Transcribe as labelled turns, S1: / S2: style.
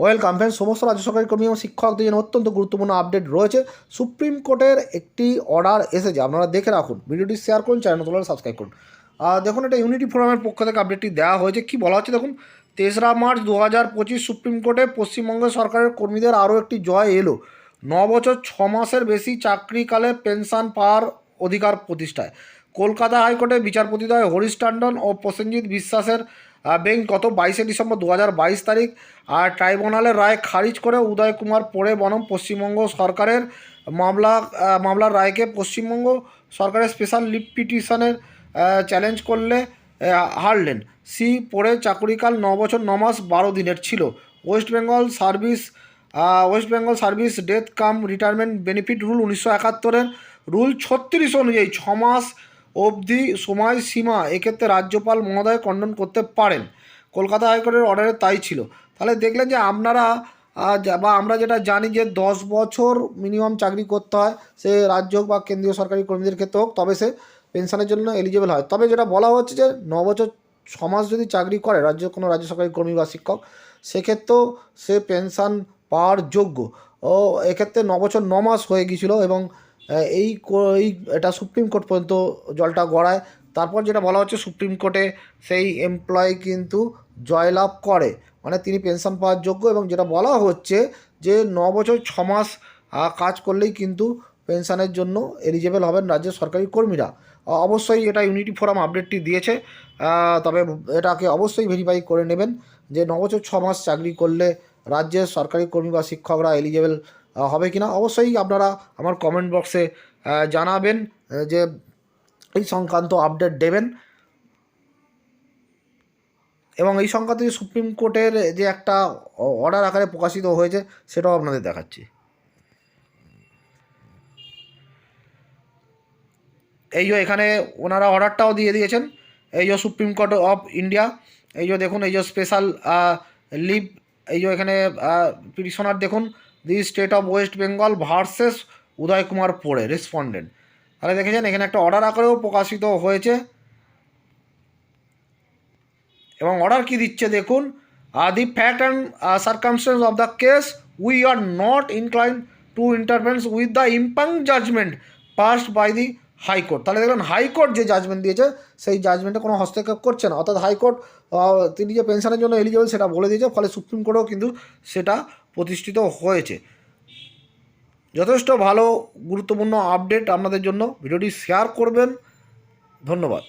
S1: Welcome friend সমস্ত রাজ্য সরকারি কর্মী এবং শিক্ষকদের জন্য অত্যন্ত গুরুত্বপূর্ণ আপডেট রয়েছে। সুপ্রিম কোর্টের একটি অর্ডার এসেছে, আপনারা দেখে রাখুন। ভিডিওটি শেয়ার করুন চ্যানেল তোলার সাবস্ক্রাইব করুন। দেখুন, এটা ইউনিটি ফোরামের পক্ষ থেকে আপডেটটি দেওয়া হয়েছে। কি বলা হচ্ছে দেখুন, তেসরা মার্চ দু হাজার পঁচিশ সুপ্রিম কোর্টে পশ্চিমবঙ্গ সরকারের কর্মীদের আরও একটি জয় এলো। ন বছর, ছ মাসের বেশি চাকরিকালে পেনশন পাওয়ার অধিকার প্রতিষ্ঠায়। কলকাতা হাইকোর্টে বিচারপতিদ্বয় হরিশ টান্ডন ও প্রসেনজিৎ বিশ্বাসের বেঞ্চ গত বাইশে ডিসেম্বর দু তারিখ, আর ট্রাইব্যুনালের রায় খারিজ করে উদয় কুমার পড়ে বনম পশ্চিমবঙ্গ সরকারের মামলা মামলার রায়কে পশ্চিমবঙ্গ সরকারের স্পেশাল লিভ পিটিশনের চ্যালেঞ্জ করলে হারলেন। সি পড়ে চাকুরিকাল ন বছর ন মাস বারো দিনের ছিল। West Bengal service West Bengal service death cum retirement benefit rule উনিশশো একাত্তরের রুল ছত্রিশ অনুযায়ী ছ মাস অবধি সময়সীমা এক্ষেত্রে রাজ্যপাল মহোদয় খণ্ডন করতে পারেন। কলকাতা হাইকোর্টের অর্ডারে তাই ছিল। তাহলে দেখলেন যে আপনারা বা আমরা যেটা জানি যে দশ বছর মিনিমাম চাকরি করতে হয়, সে রাজ্য হোক বা কেন্দ্রীয় সরকারি কর্মীদের ক্ষেত্রে হোক, তবে সে পেনশনের জন্য এলিজিবল হয়। তবে যেটা বলা হচ্ছে যে ন বছর ছ মাস যদি চাকরি করে রাজ্য, কোনো রাজ্য সরকারি কর্মী বা শিক্ষক, সেক্ষেত্রেও সে পেনশন পাওয়ার যোগ্য। ও, এক্ষেত্রে ন বছর ন মাস হয়ে গিয়েছিল এবং এই এই এটা সুপ্রিম কোর্ট পর্যন্ত জলটা গড়ায়। তারপর যেটা বলা হচ্ছে সুপ্রিম কোর্টে সেই এমপ্লয়ি কিন্তু জয়লাভ করে। মানে তিনি পেনশন পাওয়ার যোগ্য এবং যেটা বলা হচ্ছে যে ন বছর ছ মাস কাজ করলেই কিন্তু পেনশনের জন্য এলিজেবল হবেন রাজ্যের সরকারি কর্মীরা। অবশ্যই এটা ইউনিটি ফোরাম আপডেটটি দিয়েছে। তবে এটাকে অবশ্যই ভেরিফাই করে নেবেন যে ন বছর ছ মাস চাকরি করলে রাজ্যের সরকারি কর্মী বা শিক্ষকরা এলিজেবল হবে কিনা? অবশ্যই আপনারা আমার কমেন্ট বক্সে জানাবেন যে এই সংক্রান্ত আপডেট দেবেন। এবং এই সংক্রান্ত যে সুপ্রিম কোর্টের যে একটা অর্ডার আকারে প্রকাশিত হয়েছে, সেটাও আপনাদের দেখাচ্ছি। এই যে এখানে ওনারা অর্ডারটাও দিয়ে দিয়েছেন। এই যে সুপ্রিম কোর্ট অফ ইন্ডিয়া, এই যে দেখুন, এই যে স্পেশাল লিভ এই যে এখানে পিটিশনার দেখুন the state of West Bengal versus Uday Kumar Pore respondent তাহলে দেখেছেন, এখানে একটা অর্ডার আকারেও প্রকাশিত হয়েছে। এবং অর্ডার কি দিচ্ছে দেখুন the fact and circumstances of the case we are not incline to interference with the impugned judgement pass by the high court তাহলে দেখলেন হাইকোর্ট যে জাজমেন্ট দিয়েছে, সেই জাজমেন্টে কোনো হস্তক্ষেপ করছে না। অর্থাৎ হাইকোর্ট তিনি যে পেনশনের জন্য এলিজিবল সেটা বলে দিয়েছে, ফলে সুপ্রিম কোর্টেও কিন্তু সেটা প্রতিষ্ঠিত হয়েছে। যথেষ্ট ভালো, গুরুত্বপূর্ণ আপডেট আপনাদের জন্য। ভিডিওটি শেয়ার করবেন। ধন্যবাদ।